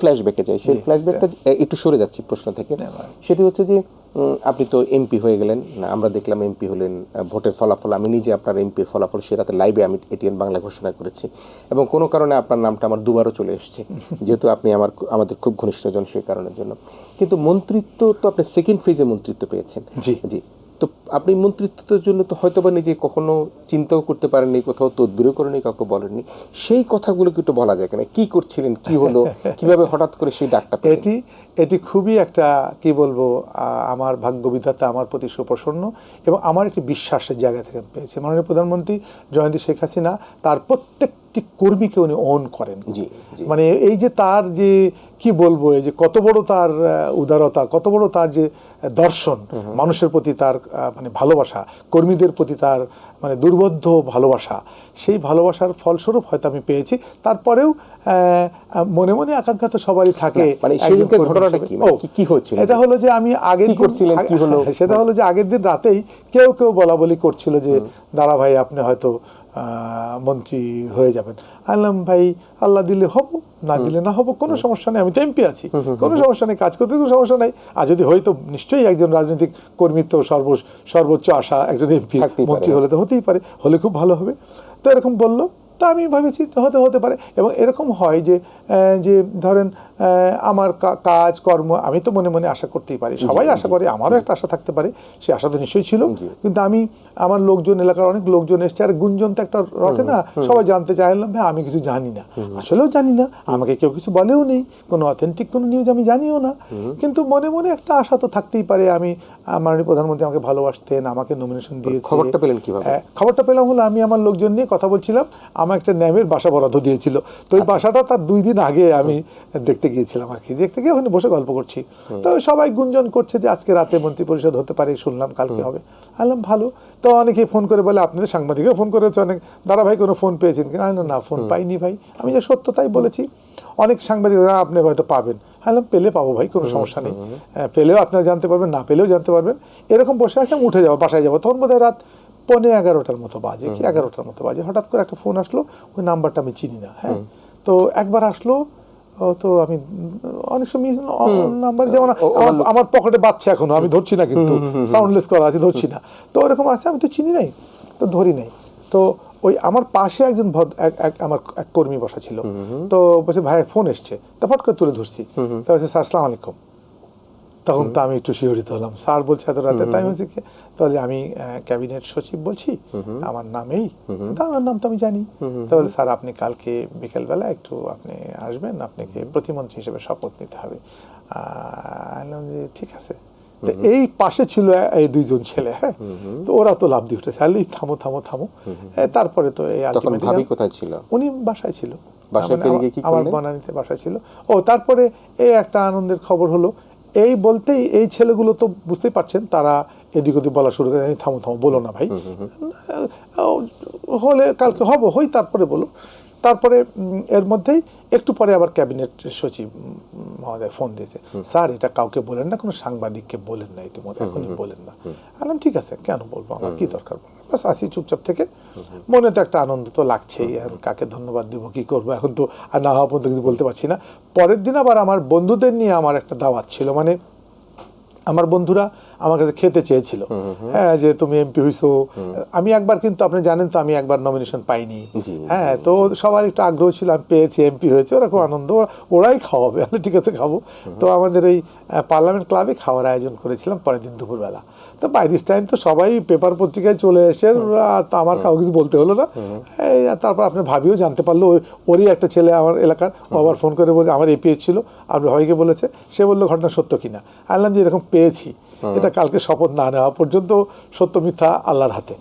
ফ্ল্যাশব্যাকে যাই সেই ফ্ল্যাশব্যাকটা একটু সরে যাচ্ছি প্রশ্ন থেকে। সেটি হচ্ছে যে আপনি তো এমপি হয়ে গেলেন আমরা দেখলাম এমপি হলেন ভোটের ফলাফল আমি নিজে আপনার এমপির ফলাফল সে রাতে লাইভে আমি এটিএন বাংলা ঘোষণা করেছি। এবং কোনো কারণে আপনার নামটা আমার দুবারও চলে এসেছে যেহেতু আপনি আমার আমাদের খুব ঘনিষ্ঠজন সেই কারণের জন্য। কিন্তু মন্ত্রিত্ব তো আপনি সেকেন্ড ফেজে মন্ত্রিত্ব পেয়েছেন। জি। জি। তো আপনি মন্ত্রিত্বের জন্য তো হয়তো বা নিজে কখনো চিন্তাও করতে পারেননি কোথাও তদবিরও করেনি কাউকে বলেননি। সেই কথাগুলো একটু বলা যায় কেন? কি করছিলেন? কি হলো? কীভাবে হঠাৎ করে সেই ডাকটা এটি এটি খুবই একটা কি বলব আমার ভাগ্য বিধাতা আমার প্রতি সুপ্রসন্ন এবং আমার একটি বিশ্বাসের জায়গা থেকে পেয়েছে। মাননীয় প্রধানমন্ত্রী জয়ন্তী শেখ হাসিনা তার প্রত্যেকটি কর্মীকে উনি ওন করেন জি মানে এই যে তার যে কি বলব এই যে কত বড় তার উদারতা কত বড় তার যে দর্শন মানুষের প্রতি তার মানে ভালোবাসা কর্মীদের প্রতি তার মানে দুর্বোধ্য ভালোবাসা সেই ভালোবাসার ফলস্বরূপ হয়তো আমি পেয়েছি তারপরেও মনে মনে আকাঙ্ক্ষা তো সবারই থাকে মানে ঘটনাটা কি? মানে ও, কি- কি হচ্ছিল? এটা হলো যে আমি আগের কি দিন- করছিলেন? কি হলো? সেটা হলো যে আগের দিন রাতেই কেউ কেউ বলা বলি করছিল যে দাঁড়া ভাই আপনি হয়তো মন্ত্রী হয়ে যাবেন। আলাম ভাই আল্লাহ দিলে হব না দিলে না হব কোনো সমস্যা নেই আমি তো এমপি আছি। কোনো সমস্যা নেই কাজ করতে কোনো সমস্যা নেই। আর যদি হয়তো নিশ্চয়ই একজন রাজনৈতিক কর্মীর তো সর্ব সর্বোচ্চ আশা একজন এমপি মন্ত্রী। হলে তো হতেই পারে হলে খুব ভালো হবে। তো এরকম বলল তা আমি ভেবেছি হতে হতে পারে। এবং এরকম হয় যে যে ধরেন আমার কাজ কর্ম আমি তো মনে মনে আশা করতেই পারি। সবাই আশা করে আমারও একটা আশা থাকতে পারে সে আশা তো নিশ্চয়ই ছিল। কিন্তু আমি আমার লোকজন এলাকার অনেক লোকজন এসছে আর গুঞ্জন তো একটা রটে না সবাই জানতে চাইলাম ভাই আমি কিছু জানি না। আসলেও জানি না আমাকে কেউ কিছু বলেও নেই কোনো অথেন্টিক কোনো নিউজ আমি জানিও না। কিন্তু মনে মনে একটা আশা তো থাকতেই পারে আমি আমার প্রধানমন্ত্রী আমাকে ভালোবাসতেন আমাকে নমিনেশন দিয়েছে। খবরটা পেলেন কীভাবে? হ্যাঁ, খবরটা পেলাম হলো আমি আমার লোকজন নিয়ে কথা বলছিলাম আমার একটা ন্যামের বাসা বরাদ্দ দিয়েছিল। তো ওই বাসাটা তার দুই দিন আগে আমি দেখতে গিয়েছিলাম আর কি। দেখতে গিয়ে ওখানে বসে গল্প করছি। তো সবাই গুঞ্জন করছে যে আজকে রাতে মন্ত্রী পরিষদ হতে পারে শুনলাম কালকে হবে। আনলাম ভালো। তো অনেকে ফোন করে বলে আপনাদের সাংবাদিকও ফোন করেছে অনেক। দাদা ভাই কোনো ফোন পেয়েছেন কিনা? বললাম, না ফোন পাইনি ভাই। আমি যে সত্য তাই বলেছি। অনেক সাংবাদিক আপনি হয়তো পাবেন। আনলাম পেলে পাবো ভাই কোনো সমস্যা নেই। হ্যাঁ, পেলেও আপনারা জানতে পারবেন না পেলেও জানতে পারবেন। এরকম বসে আছে উঠে যাব বাসায় যাব। তখন বোধহয় রাত পৌনে এগারোটার মতো বাজে কি এগারোটার মতো বাজে? হঠাৎ করে একটা ফোন আসলো ওই নাম্বারটা আমি চিনি না হ্যাঁ? তো একবার আসলো তো আমি অনেক সময় নাম্বার যেমন আমার- পকেটে বাচ্চা এখনও আমি ধরছি না কিন্তু সাউন্ডলেস করা আছে ধরছি না। তো ওরকম আছে আমি তো চিনি নাই তো ধরি নাই। তো ওই আমার পাশে একজন ভদ্র এক- এক আমার এক কর্মী বসা ছিল। তো বলছে ভাই ফোন এসছে। তো ফট করে তুলে ধরছি। তো বলছে স্যার আসসালামু আলাইকুম। তখন তো আমি একটু শিহরিত হলাম। স্যার বলছে এত রাতে তাই বলছি তাহলে আমি ক্যাবিনেট সচিব বলছি আমার নামেই তা আমার নাম তো আমি জানি। তাহলে স্যার আপনি কালকে বিকেলবেলা একটু আপনি আসবেন আপনাকে প্রতিমন্ত্রী হিসেবে শপথ নিতে হবে। যে ঠিক আছে। তো এই পাশে ছিল এই দুইজন ছেলে হ্যাঁ? তো ওরা তো লাভ দিয়ে উঠেছে আলি থামো থামো থামো। তারপরে তো এই ভাবি কোথায় ছিল? উনি বাসায় ছিল। বাসায় মানে ফিরে আমার- গিয়ে কি আমার বনানীতে বাসায় ছিল। ও তারপরে এই একটা আনন্দের খবর হলো এই বলতেই এই ছেলেগুলো তো বুঝতেই পারছেন তারা এদিক ওদিক বলা শুরু করে "এই থামো থামো বলো না ভাই। হলে কালকে হব হই তারপরে বলো। তারপরে এর মধ্যেই একটু পরে আবার ক্যাবিনেট সচিব মহোদয় ফোন দিয়েছে স্যার এটা কাউকে বলেন না কোনো সাংবাদিককে বলেন না ইতিমধ্যে এখনই বলেন না। বললাম ঠিক আছে কেন বলব? আমার কি দরকার বলো বাস আসি চুপচাপ থেকে। মনে তো একটা আনন্দ তো লাগছেই আর কাকে ধন্যবাদ দিব কি করব? এখন তো আর না হওয়া পর্যন্ত কিছু বলতে পারছি না। পরের দিন আবার আমার বন্ধুদের নিয়ে আমার একটা দাওয়াত ছিল মানে আমার বন্ধুরা আমার কাছে খেতে চেয়েছিল। হ্যাঁ যে তুমি এমপি হইছো। আমি একবার কিন্তু আপনি জানেন তো আমি একবার নমিনেশন পাইনি। হ্যাঁ তো সবার একটু আগ্রহ ছিল আমি পেয়েছি এমপি হয়েছে ওরা খুব আনন্দ। ওরাই খাওয়াবে আমি ঠিক আছে খাব। তো আমাদের এই পার্লামেন্ট ক্লাবে খাওয়ার আয়োজন করেছিলাম পরের দিন দুপুরবেলা। তো বাই দিস টাইম তো সবাই পেপার পত্রিকায় চলে এসে তো আমার কাউকে কিছু বলতে হলো না। এই তারপর আপনি ভাবিও জানতে পারল ওই- ওরই একটা ছেলে আমার এলাকার ও আবার ফোন করে বলে আমার এপিএস ছিল আপনার ভাইকে বলেছে সে বলল ঘটনা সত্য কিনা। আনলাম যে এরকম পেয়েছি। এটা কালকে শপথ না নেওয়া পর্যন্ত সত্য মিথ্যা আল্লাহর হাতে।